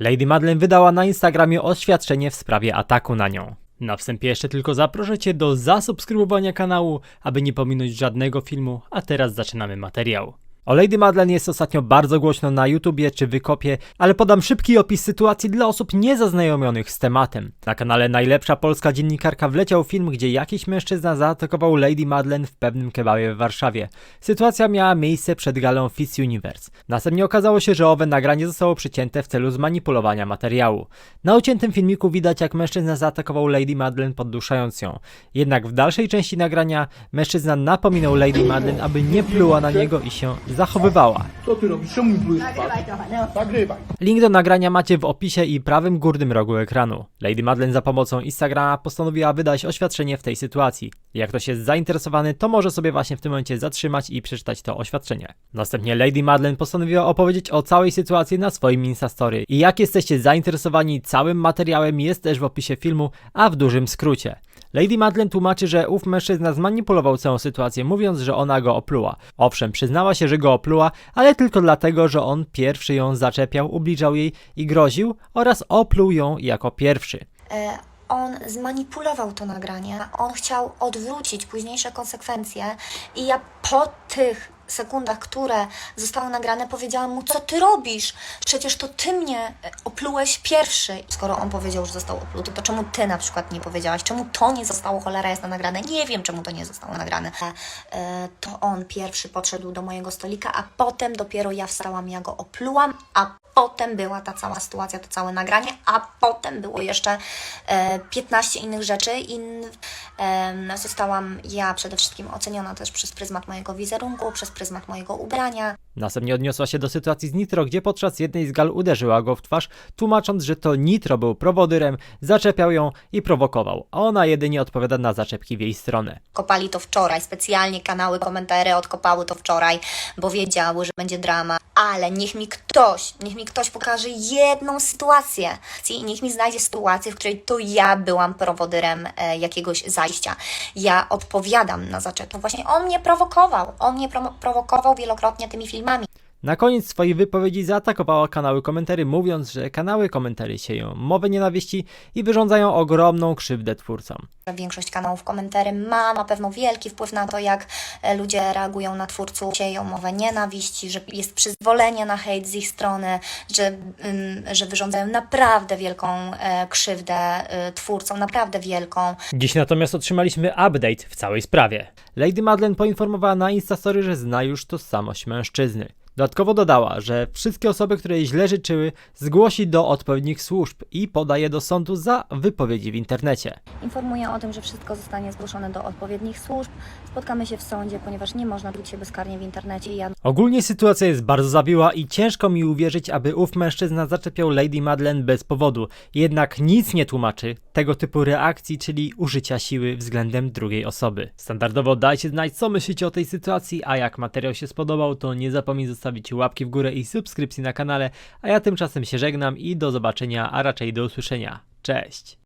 Lady Madeleine wydała na Instagramie oświadczenie w sprawie ataku na nią. Na wstępie jeszcze tylko zaproszę Cię do zasubskrybowania kanału, aby nie pominąć żadnego filmu, a teraz zaczynamy materiał. O Lady Madeleine jest ostatnio bardzo głośno na YouTubie czy Wykopie, ale podam szybki opis sytuacji dla osób niezaznajomionych z tematem. Na kanale Najlepsza Polska Dziennikarka wleciał film, gdzie jakiś mężczyzna zaatakował Lady Madeleine w pewnym kebabie w Warszawie. Sytuacja miała miejsce przed galą Fist Universe. Następnie okazało się, że owe nagranie zostało przycięte w celu zmanipulowania materiału. Na uciętym filmiku widać, jak mężczyzna zaatakował Lady Madeleine podduszając ją. Jednak w dalszej części nagrania mężczyzna napominał Lady Madeleine, aby nie pluła na niego i się zachowywała. Co ty robisz? Czemu mi plujesz? Nagrywaj trochę, no. Nagrywaj. Link do nagrania macie w opisie i prawym górnym rogu ekranu. Lady Madeleine za pomocą Instagrama postanowiła wydać oświadczenie w tej sytuacji. Jak ktoś jest zainteresowany, to może sobie właśnie w tym momencie zatrzymać i przeczytać to oświadczenie. Następnie Lady Madeleine postanowiła opowiedzieć o całej sytuacji na swoim Instastory. I jak jesteście zainteresowani całym materiałem jest też w opisie filmu, a w dużym skrócie. Lady Madeleine tłumaczy, że ów mężczyzna zmanipulował całą sytuację, mówiąc, że ona go opluła. Owszem, przyznała się, że go opluła, ale tylko dlatego, że on pierwszy ją zaczepiał, ubliżał jej i groził oraz opluł ją jako pierwszy. E, On zmanipulował to nagranie, on chciał odwrócić późniejsze konsekwencje i ja po tych sekundach, które zostały nagrane, powiedziałam mu, co ty robisz? Przecież to ty mnie e, oplułeś pierwszy. Skoro on powiedział, że został opluty, to czemu ty na przykład nie powiedziałaś? Czemu to nie zostało cholera jasna nagrane? Nie wiem, czemu to nie zostało nagrane. E, To on pierwszy podszedł do mojego stolika, a potem dopiero ja wstałam, ja go oplułam, a potem była ta cała sytuacja, to całe nagranie, a potem było jeszcze e, 15 innych rzeczy i em, zostałam ja przede wszystkim oceniona też przez pryzmat mojego wizerunku, przez pryzmat mojego ubrania. Następnie odniosła się do sytuacji z Nitro, gdzie podczas jednej z gal uderzyła go w twarz, tłumacząc, że to Nitro był prowodyrem, zaczepiał ją i prowokował, a ona jedynie odpowiada na zaczepki w jej stronę. Kopali to wczoraj, specjalnie kanały komentary odkopały to wczoraj, bo wiedziały, że będzie drama. Ale niech mi ktoś, niech mi ktoś pokaże jedną sytuację i niech mi znajdzie sytuację, w której to ja byłam prowodyrem e, jakiegoś zajścia. Ja odpowiadam na zaczep. No właśnie on mnie prowokował, on mnie pro- prowokował wielokrotnie tymi filmami. Na koniec swojej wypowiedzi zaatakowała kanały komentary, mówiąc, że kanały komentary sieją mowę nienawiści i wyrządzają ogromną krzywdę twórcom. Większość kanałów komentarzy ma na pewno wielki wpływ na to, jak e, ludzie reagują na twórców, sieją mowę nienawiści, że jest przyzwolenie na hejt z ich strony, że, ym, że wyrządzają naprawdę wielką e, krzywdę e, twórcom, naprawdę wielką. Dziś natomiast otrzymaliśmy update w całej sprawie. Lady Madeleine poinformowała na Instastory, że zna już tożsamość mężczyzny. Dodatkowo dodała, że wszystkie osoby, które jej źle życzyły, zgłosi do odpowiednich służb i podaje do sądu za wypowiedzi w internecie. Informuję o tym, że wszystko zostanie zgłoszone do odpowiednich służb. Spotkamy się w sądzie, ponieważ nie można czuć się bezkarnie w internecie ja Ogólnie sytuacja jest bardzo zawiła i ciężko mi uwierzyć, aby ów mężczyzna zaczepiał Lady Madeleine bez powodu. Jednak nic nie tłumaczy tego typu reakcji, czyli użycia siły względem drugiej osoby. Standardowo dajcie znać, co myślicie o tej sytuacji, a jak materiał się spodobał, to nie zapomnij zostawić łapki w górę i subskrypcji na kanale, a ja tymczasem się żegnam i do zobaczenia, a raczej do usłyszenia. Cześć!